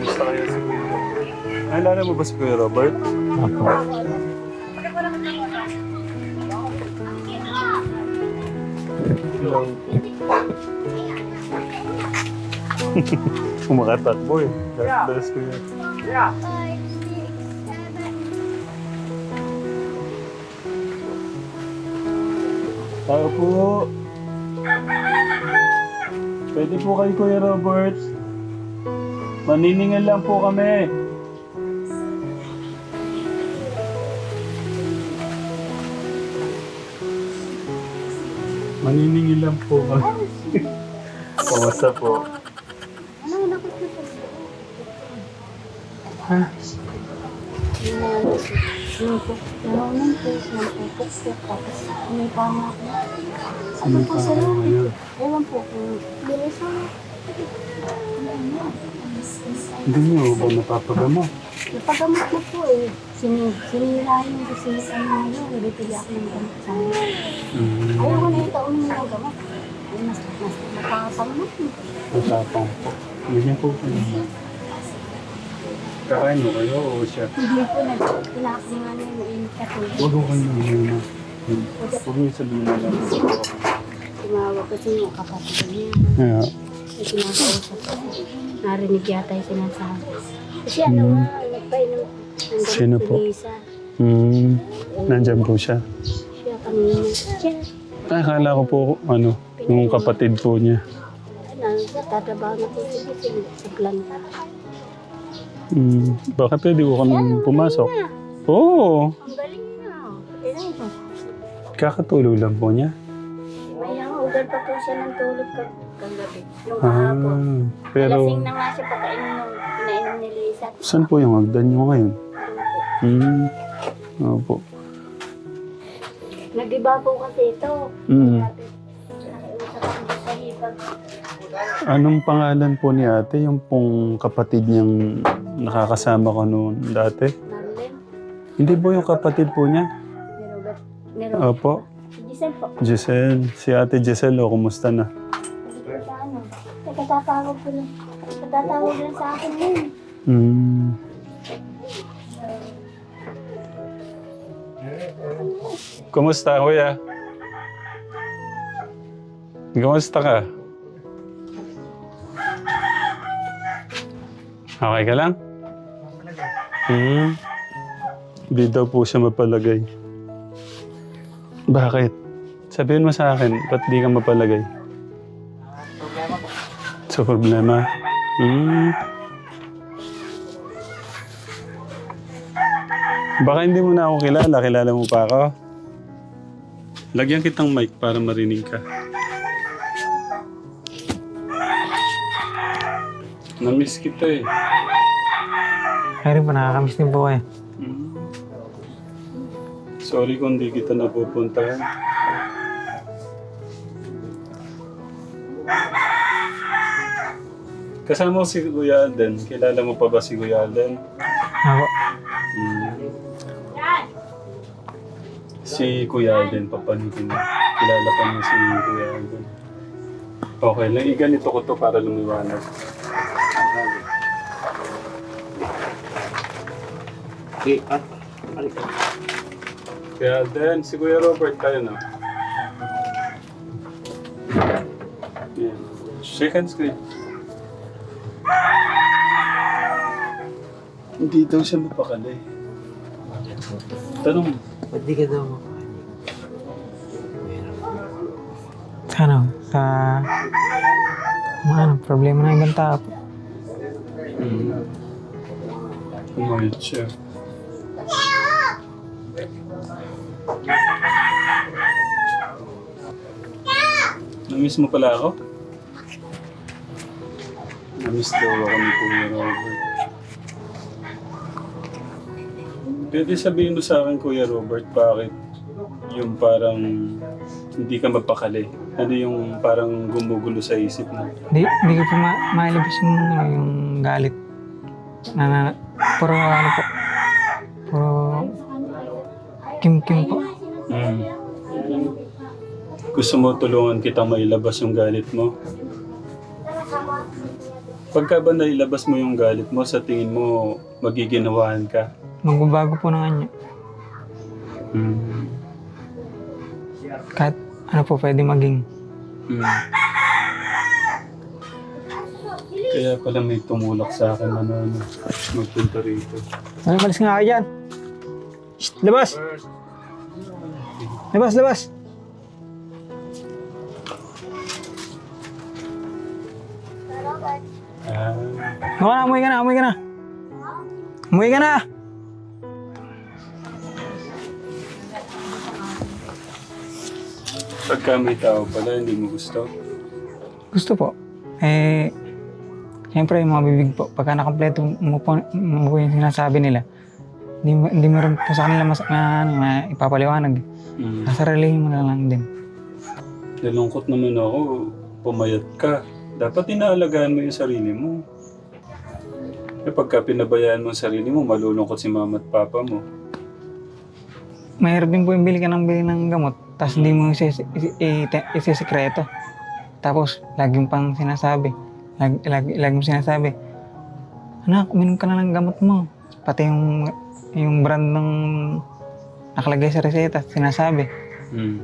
Kamusta kayo si Kuya Robert? Naalala mo ba si Kuya Robert? Hello. Kumakatakbo eh. God bless Kuya. Tao po. Pwede po kay Kuya Robert. Maniningil lang po kami. Maniningil lang po kami. Kumusta po? Ha? Naroon po, ako. Ano ngayon? Ewan po kung bilisan. Hindi niyo ba napapagamo? Napagamot na po eh. Sini, sinira yung gusto ano ngayon. Bibili ako ng gamot sa amin. Mm, Ayaw ko na ito uminom ng gamot. Ay, mas, mas matapang na. matapang po. Ganyan po po naman. Kakain mo kayo o siya? Hindi po na, tinakong nga na yung init ka tubig. Huwag ko kayo muna. Huwag niyo sabihin na lang. Tumawag kasi yung kapatid niya. Yeah. May kinakausap ko. Narinig yata yung sinasabi. Kasi ano nga, nagpainom ng Sino si po? Lisa. Hmm, nandyan po siya. Siya kanina. Siya, Ay, akala ko po, ano, yung kapatid po niya. ano, nagtatrabaho na po siya kasi sa planta. Hmm, baka pwede ko kami pumasok. Oo, Ang galing na. Ilan po? kakatulog lang po niya. May hangugan pa po siya ng tulog kag kagabi. Yung Ah, pero Lasing na nga siya pagkainom nung pinainom ni Lisa. saan po yung hagdan niyo ngayon? Doon po. Hmm, opo. Nag-iba po kasi ito. Hmm. Sabi, nakiusap ako sa hipag. Anong pangalan po ni ate? Yung pong kapatid niyang nakakasama ko noon dati? Marlene. Hindi po yung kapatid po niya? Ni Robert. Ni Robert. Opo. Giselle po. Giselle. Si ate Giselle, o kumusta na? Ano. Nagkatatawag ko lang. Nagtatawag lang sa akin yun. Hmm. Kumusta, kuya? Kumusta ka? Okay ka lang? Hmm. Hindi daw po siya mapalagay. Bakit? Sabihin mo sa akin, ba't di ka mapalagay? Sa problema? Hmm. Baka hindi mo na ako kilala. Kilala mo pa ako? Lagyan kitang mic para marinig ka. Namiss kita eh. Kaya rin po, nakakamiss din po. Mm. Sorry kung di kita napupuntahan. Kasama ko si Kuya Alden. Kilala mo pa ba si Kuya Alden? Ako, Mm. Si Kuya Alden, papanitin mo. Kilala pa niya si Kuya Alden. Okay lang, iganito ko to para lumiwanag. Okay, at. Kuya Alden, si Kuya Robert kayo na. Yan. Shake hands, Kuya. Hindi daw siya mapakali. Tanong, Ba't di ka daw sa ano, sa mga ano, problema ng ibang tao po. Mm. Umayot siya. Namiss mo pala ako? Namiss daw ako ni Kuya Robert. Pwede sabihin mo sa akin, Kuya Robert, bakit yung parang hindi ka mapakali? Ano yung parang gumugulo sa isip mo? Di, di ko po ma- mailabas yung, ano, yung galit. Na, na, puro ano po, puro kim-kim po. Mm. Gusto mo tulungan kitang mailabas yung galit mo? Pagka ba nailabas mo yung galit mo, sa tingin mo magiginawahan ka? Magbabago po ng anyo. Mm. Kahit ano po pwede maging. Mm. Kaya pala may tumulak sa akin ano, ano magpunta rito. Ano, malis nga kayo dyan. Shh, labas! Labas, labas! Ah, na, umuwi ka na, umuwi ka na. Umuwi ka na! pagka may tao pala, hindi mo gusto. Gusto po. Eh, siyempre yung mga bibig po, pagka nakompleto mo po, mo po yung sinasabi nila, hindi, mo- hindi mo rin po sa kanila mas, na, ano, na ipapaliwanag. Mm. Kasaralihin mo na lang din. Nalungkot naman ako, pumayat ka. Dapat inaalagaan mo yung sarili mo. Eh, pagka pinabayaan mo ang sarili mo, malulungkot si mama at papa mo. Mahirap din po yung bili ka ng bili ng gamot, tapos hindi mo isi- isi- ite- isisikreto. Tapos, lagi mo pang sinasabi, lagi, lagi, lagi mo sinasabi, anak, uminom ka na ng gamot mo. Pati yung, yung brand ng nakalagay sa reseta, sinasabi. Mm.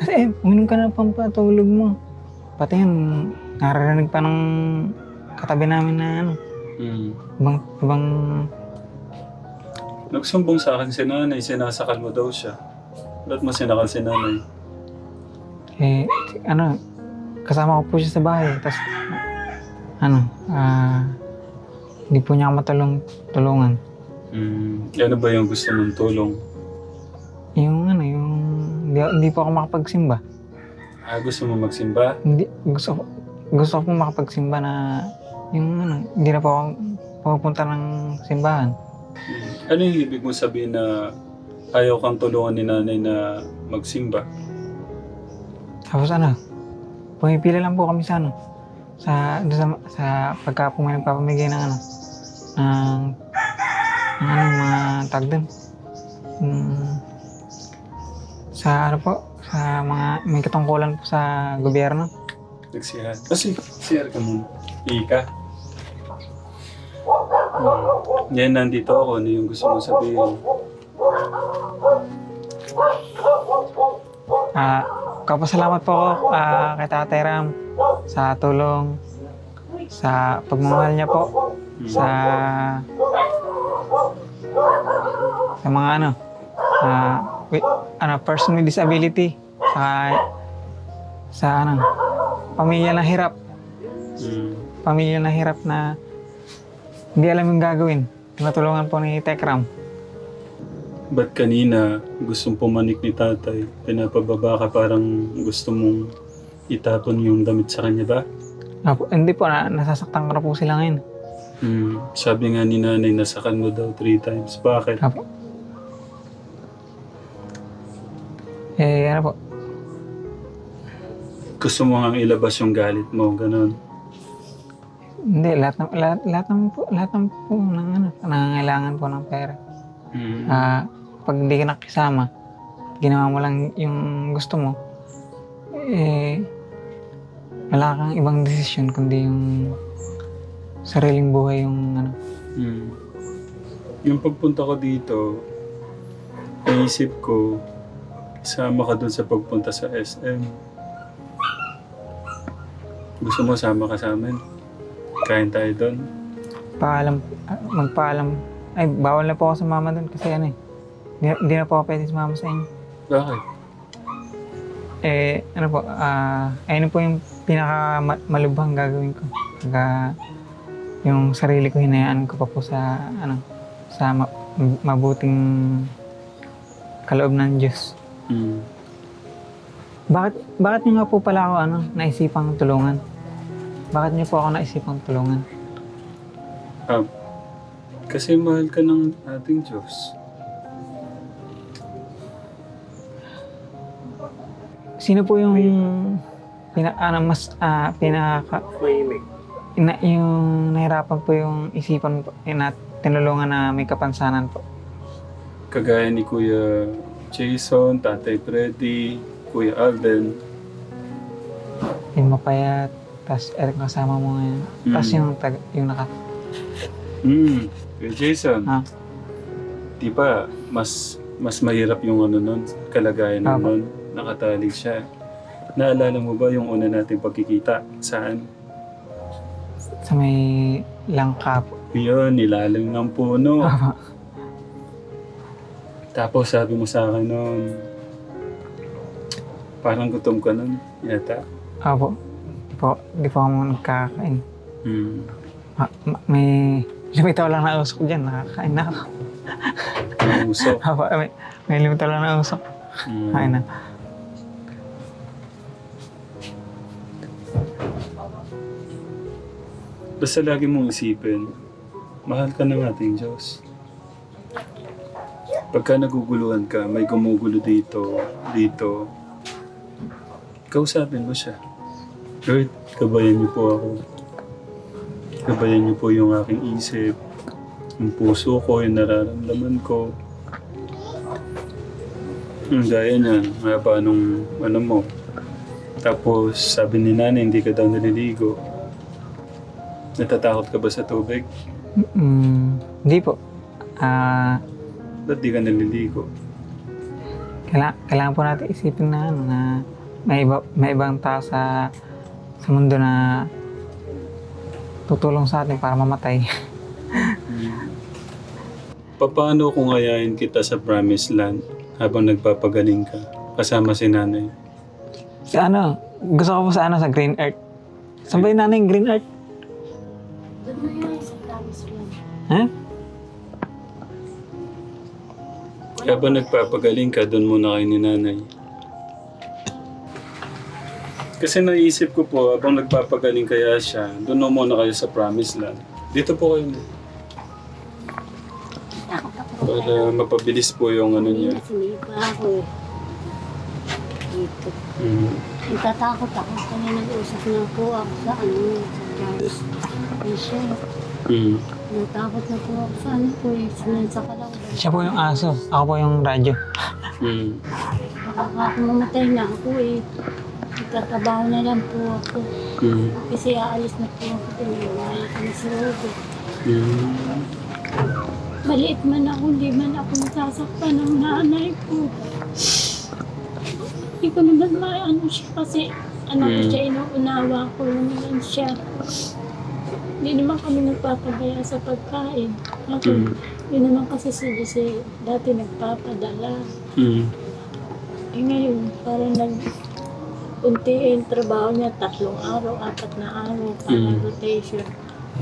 Kasi eh, uminom ka na ng pampatulog mo. Pati yun, naririnig pa ng katabi namin na ano, Mm. ibang, ibang, Nagsumbong sa akin si nanay, sinasakal mo daw siya. Ba't mo sinakal si nanay? eh, ano, kasama ko po siya sa bahay. Tapos, ano, ah, hindi po niya ako matulong, tulungan. Mm. Ano ba yung gusto mong tulong? Yung ano, yung, hindi, hindi po ako makapagsimba. Ah, gusto mo magsimba? Hindi, gusto ko, gusto ko makapagsimba na, yung ano, hindi na po ako pupunta ng simbahan. Mm. Ano yung ibig mo sabihin na ayaw kang tulungan ni nanay na magsimba? Tapos ano, pumipila lang po kami sa ano, sa, doon sa, sa pagka po may nagpapamigay ng ano, ng, ng ano, mga tag doon. Mm, sa ano po, sa mga, may katungkulan po sa gobyerno. Nagsihan. Kasi, siyar ka muna. Ika. Hmm. Yan, nandito ako. Ano yung gusto mong sabihin? Ah, kapasalamat po ako ah, kay Tatay Ram sa tulong, sa pagmamahal niya po, sa sa mga ano, ah, with, ano, person with disability, sa sa ano, pamilya na hirap, Hmm. pamilya na hirap na hindi alam yung gagawin. Tinutulungan po ni Tekram. Ba't kanina gustong pumanik ni tatay? Pinapababa ka parang gusto mong itapon yung damit sa kanya ba? Ah, po- hindi po, na, nasasaktan ko na po sila ngayon. Hmm. Sabi nga ni nanay, nasakan mo daw three times. Bakit? Apo. Eh, ano po, Gusto mo nga ilabas yung galit mo, ganun. Hindi, lahat ng, lahat, lahat ng po, lahat ng po ng ano, nangangailangan po ng pera. Hmm. Ah, pag hindi ka nakisama, ginawa mo lang yung gusto mo, eh, wala kang ibang desisyon kundi yung sariling buhay yung ano. Hmm. Yung pagpunta ko dito, naisip ko, isama ka dun sa pagpunta sa SM. Gusto mo sama ka sa amin? Kain tayo dun? Paalam, ah, magpaalam. Ay, bawal na po ako sa mama doon kasi ano eh. Hindi, hindi na po ako pwede sumama sa inyo. Bakit? Eh, ano po, ah, ayun po yung pinaka ma- malubhang gagawin ko. Pagka yung sarili ko hinayaan ko pa po sa, ano, sa ma- mabuting kaloob ng Diyos. Hmm. Bakit, bakit niyo nga po pala ako, ano, naisipang tulungan? Bakit niyo po ako naisipang tulungan? Ah, kasi mahal ka ng ating Diyos. Sino po yung pina, ano, mas, ah, pinaka, Mahimik. na, yung nahirapan po yung isipan po, eh, na tinulungan na may kapansanan po? Kagaya ni Kuya Jason, Tatay Freddy, Kuya Alden. Yung mapayat, Tapos eto kasama mo ngayon. Tapos Mm. yung, tag, yung naka... Hmm. Kuya Jason, Ah. di ba, mas mas mahirap yung ano nun, kalagayan Tama. nun, nakatali siya. Naalala mo ba yung una nating pagkikita? Saan? Sa may langka po. Yun, nilalim ng puno. Tapos sabi mo sa akin nun, parang gutom ka nun, yata. Opo. Po, di po ako nagkakain. Hmm. Ma- ma- may limitaw lang na usok dyan. Nakakain na ako. Nausok. Opo, may, may limitaw lang na usok. Hmm. Kain na. Basta lagi mong isipin, mahal ka ng ating Diyos. Pagka naguguluhan ka, may gumugulo dito, dito, kausapin mo siya. Lord, gabayan niyo po ako. Gabayan niyo po yung aking isip, yung puso ko, yung nararamdaman ko. Ang gaya niyan, mahaba nung ano mo. Tapos sabi ni nanay, hindi ka daw naliligo. Natatakot ka ba sa tubig? Mm, hindi po. Ah, Ba't di ka naliligo? kailangan, kailangan po natin isipin na, ano, na may, iba, may ibang tao sa, sa mundo na tutulong sa atin para mamatay. Paano kung ayayin kita sa promised land habang nagpapagaling ka kasama si nanay? sa ano, gusto ko po sa ano, sa Green Earth. Saan ba yung nanay yung Green Earth? Doon na yun sa promise lang. Ha? Habang nagpapagaling ka, doon muna kayo ni nanay. Kasi naisip ko po, habang nagpapagaling kaya siya, doon na muna kayo sa promised land. Dito po kayo. Takot ako. Para mapabilis po yung ano niya. Sinipa ako. Dito. Mm. Natatakot ako. Kaya nag-usap na po ako sa ano, sa Charles. Mm. Natakot na po ako sa ano po eh. Sinansa ka lang. Siya po yung aso. Ako po yung radyo. Mm. Baka mamatay na ako eh. Nagtatrabaho na lang po ako. Mm. Kasi aalis na po ako. Tinawala ko na si Robert. Mm. Maliit man ako, hindi man ako nasasaktan ng nanay ko. Hindi ko naman maano siya kasi ano Mm. siya, inuunawa ko naman siya. Hindi naman kami nagpapagaya sa pagkain. Ako, Mm. yun naman kasi si Jose dati nagpapadala. Mm. Eh ngayon, parang nag untiin trabaho niya, tatlong araw, apat na araw, para Mm. rotation.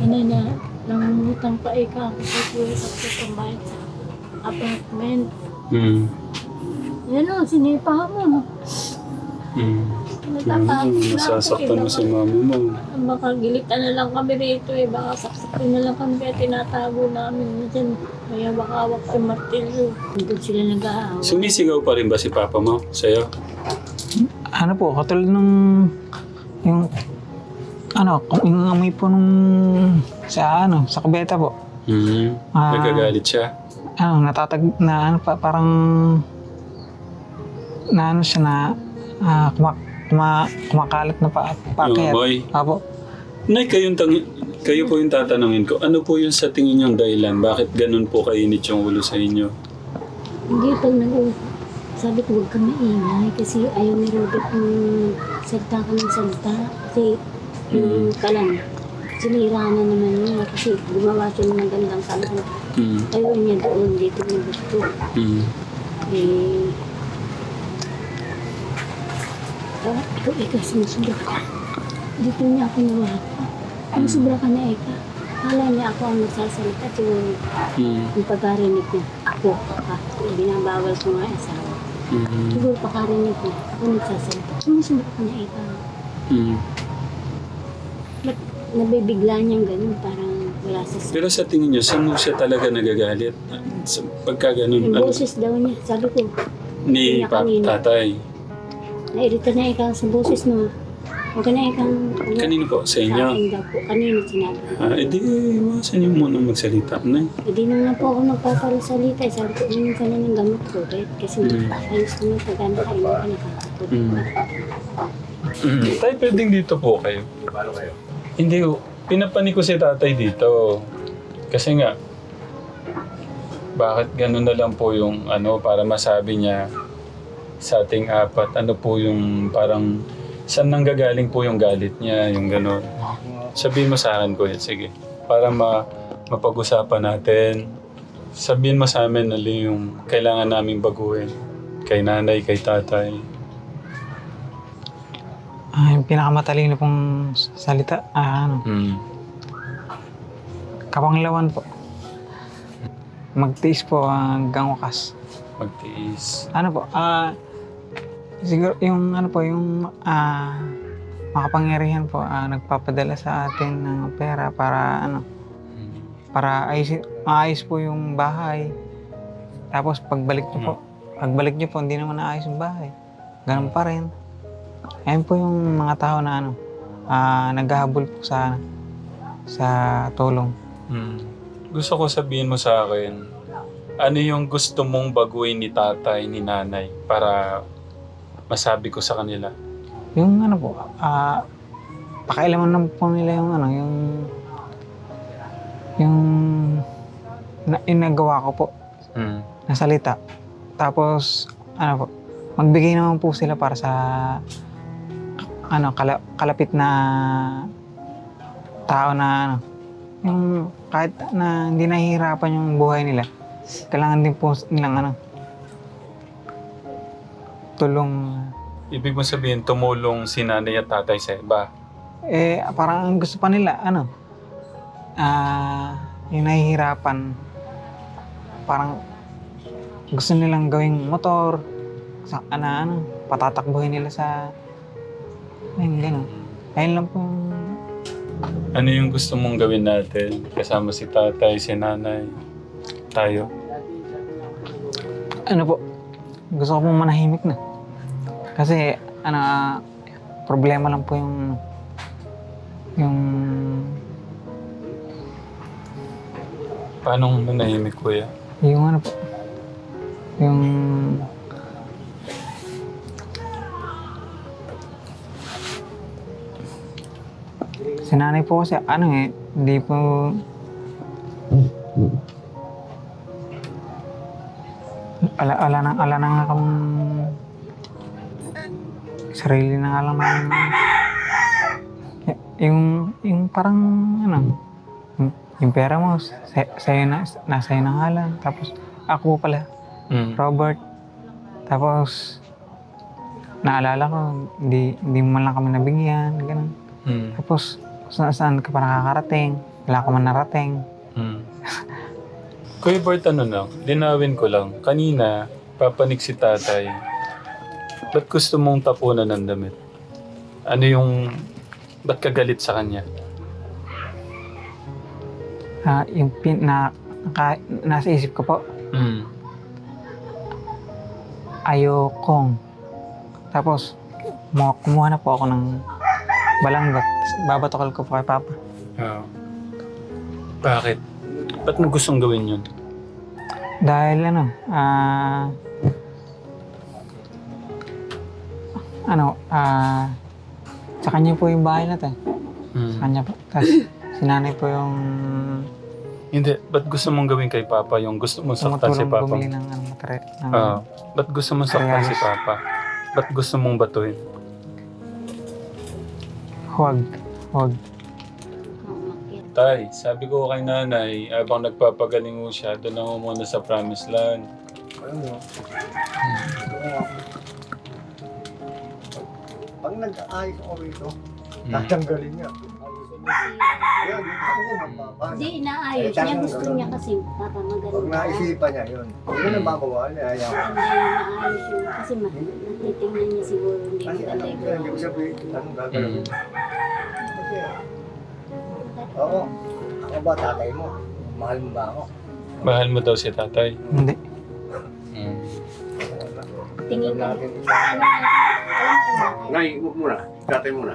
Ano na, nangungutang pa ika ako sa kuya sa pambayad sa apartment. Mm. Yan o, sinipa mo. Mm. Natatakot na ako. Nasasaktan mo si mama mo. Baka gilitan na lang kami rito eh. Baka saksakin na lang kami kaya tinatago namin dyan. Kaya baka hawak si martilyo. Doon sila nag-aawa. Sumisigaw pa rin ba si papa mo sa'yo? Ano po, katulad nung yung ano, kung yung amoy po nung sa ano, sa kubeta po. Mm. Ah. Nagagalit siya? Ano, natatag na ano pa, parang na ano siya na ah, kuma, kuma, kumakalat na pa, Yung pakyat. amoy? Apo. Nay, kayong tang- kayo po yung tatanungin ko. Ano po yung sa tingin niyong dahilan? Bakit ganun po kainit yung ulo sa inyo? Hindi pag nag sabi ko huwag ka maingay kasi ayaw ni Robert ng salita ka ng salita. Kasi yung kalan, sinira na naman niya kasi gumawa siya ng magandang kalan. Mm. Ayaw niya doon, dito niya gusto. Mm. Eh, oh, ikaw, ikaw, sumusubra ka. Dito niya ako nawapa. Ang sobra ka na, Eka. Kala niya ako ang nagsasalita. Siguro, Mm. yung pagkarinig niya, ako, ka. Binabawal ko nga yung asawa. Mm. Siguro pagkarinig niya, ako nagsasalita. Sumusubra ka na, Eka. Mm. Ba't nabibigla niyang ganun, parang wala sa Pero sa tingin niyo, saan mo siya talaga nagagalit? Sa, pagka ganun, Yung ano, boses daw niya, sabi ko, ni pa, tatay. nairita na ikaw sa boses mo. Huwag ka na ikaw, Kanino po? Sa Sa inyo? akin daw po, kanina sinabi. Ah, edi, iwasan niyo muna magsalita. Nay. Hindi na nga po ako nagpapalasalita. eh. Sabi ko, inom ka na ng gamot ko. Right? Kasi Mm. ayos naman pag ano ka, inom ka nakakatulog. Mm. Mm. Tay, pwedeng dito po kayo. Paano kayo? Hindi, oh. pinapani ko si tatay dito. Kasi nga, bakit gano'n na lang po yung ano, para masabi niya sa ating apat, ano po yung parang, saan nanggagaling po yung galit niya, yung gano'n. Sabihin mo sa akin, kuya, sige. Para ma mapag-usapan natin. Sabihin mo sa amin ano yung kailangan namin baguhin. Kay nanay, kay tatay. Ah, yung pinakamatalino pong salita, ah, ano, Hmm. kapanglawan po. Magtiis po hanggang wakas. Magtiis. Ano po, ah, siguro yung ano po, yung ah, makapangyarihan po, ah, nagpapadala sa atin ng pera para ano, para ayos, maayos po yung bahay. Tapos pagbalik niyo po, pagbalik niyo po, hindi naman naayos yung bahay. Ganun pa rin. Ayun po yung mga tao na ano, ah, naghahabol po sa sa tulong. Hmm. Gusto ko sabihin mo sa akin, ano yung gusto mong baguhin ni tatay, ni nanay, para masabi ko sa kanila? Yung ano po, ah, pakailaman na po nila yung ano, yung yung na, yung nagawa ko po Hmm. na salita. Tapos, ano po, magbigay naman po sila para sa ano, kala, kalapit na tao na ano, yung kahit na hindi nahihirapan yung buhay nila, kailangan din po nilang ano, tulong. Ibig mo sabihin, tumulong si nanay at tatay sa iba. Eh, parang ang gusto pa nila, ano, ah, yung nahihirapan, parang gusto nilang gawing motor, sa, ano, ano, patatakbuhin nila sa, ayun, gano'n. Ayun lang po, Ano yung gusto mong gawin natin? Kasama si tatay, si nanay, tayo. ano po, gusto ko pong manahimik na. Kasi, ano, ah, problema lang po yung, yung, Paano manahimik, kuya? yung ano po, yung, si nanay po kasi, ano eh, hindi po, ala, ala na, ala na nga kang, sarili na nga lang namin, y- yung, yung parang, ano, yung, pera mo, sa, sa'yo na, nasa na nga lang, tapos, ako pala, Hmm. Robert. Tapos, naalala ko, hindi, hindi mo man lang kami nabigyan, ganun. Hmm. Tapos, saan, saan ka pa nakakarating? Wala ka man narating. Hmm. Kuya Bart, ano lang, linawin ko lang. Kanina, papanik si tatay. Ba't gusto mong tapunan ng damit? Ano yung... Ba't ka galit sa kanya? Ah, yung pin, na, naka, nasa isip ko po, Hmm. ayokong. Tapos, mu- kumuha na po ako ng balanggot. Tapos Babatokal ko po kay Papa. Ah. Bakit? Ba't mo gustong gawin yun? Dahil ano, ah... ano, ah... sa kanya po yung bahay natin. Sa Hmm. kanya po. Tapos, si nanay po yung Hindi. Ba't gusto mong gawin kay Papa yung gusto mong saktan si tumutulong Papa? bumili ng ano, materi- ng- Ah. Ba't gusto mong saktan si. Papa? Ba't gusto mong batuhin? Huwag. Huwag. Tay, sabi ko kay nanay, habang nagpapagaling mo siya, doon ako muna sa promised land. Ano? Pag nag-aayos ako rito, Hmm. tatanggalin niya. Ayun, ako mababa. Hindi, inaayos niya. Gusto niya kasi Pag papamaganda. naisipan niya yun, ang magawa niya. Ayaw. Hindi inaayos yun. Kasi natitingnan niya siguro hindi Kasi alam ko yan, hindi ko sabihin anong gagawin. Mm. Kasi, oo, ako ba tatay mo? Mahal mo ba ako? Mahal mo daw si tatay. Hindi. Hmm. Tingin ko. Ko. Nay, huwag muna. Tatay muna.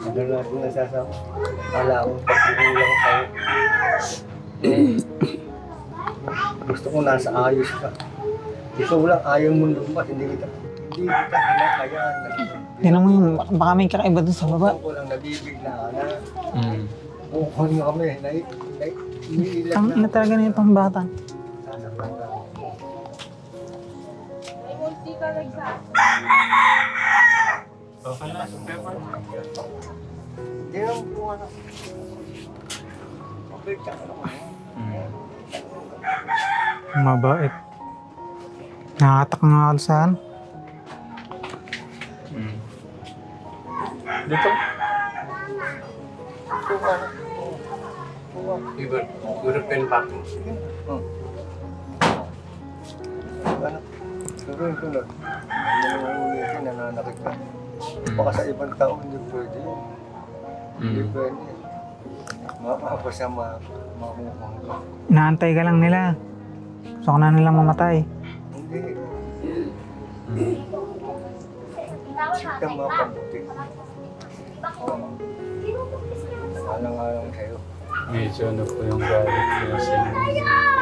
Ano natin nasasabi? Wala akong pagkukulang sa'yo. Gusto ko nasa ayos ka. Ikaw lang ayaw mo lumabas, hindi kita. Hindi Hindi kita hinakayan. Tinan mo yung, baka may kakaiba dun sa baba. Ko lang nabibigla ka na. Mm. Bukon mo kami. Nai, nai, iniilag Ang ina talaga na itong bata. Sana bata. Okay na. Hindi naman po ano. Okay, tsaka naman. Mm. Mabait. Nakatak nga ako saan. Mm. Dito? Na. Kuha. Euro- European back. Hmm. Ano? Pero yung sunod. Ano nananakit ka. Baka sa ibang tao hindi pwede yun. Hindi Mm. pwede. Siya ma makukuha ka. Inaantay ka lang nila. Gusto ko na nilang mamatay. Hindi. Isip ka mapabuti. Alang-alang sa'yo. Medyo ano po yung galit niya sa inyo.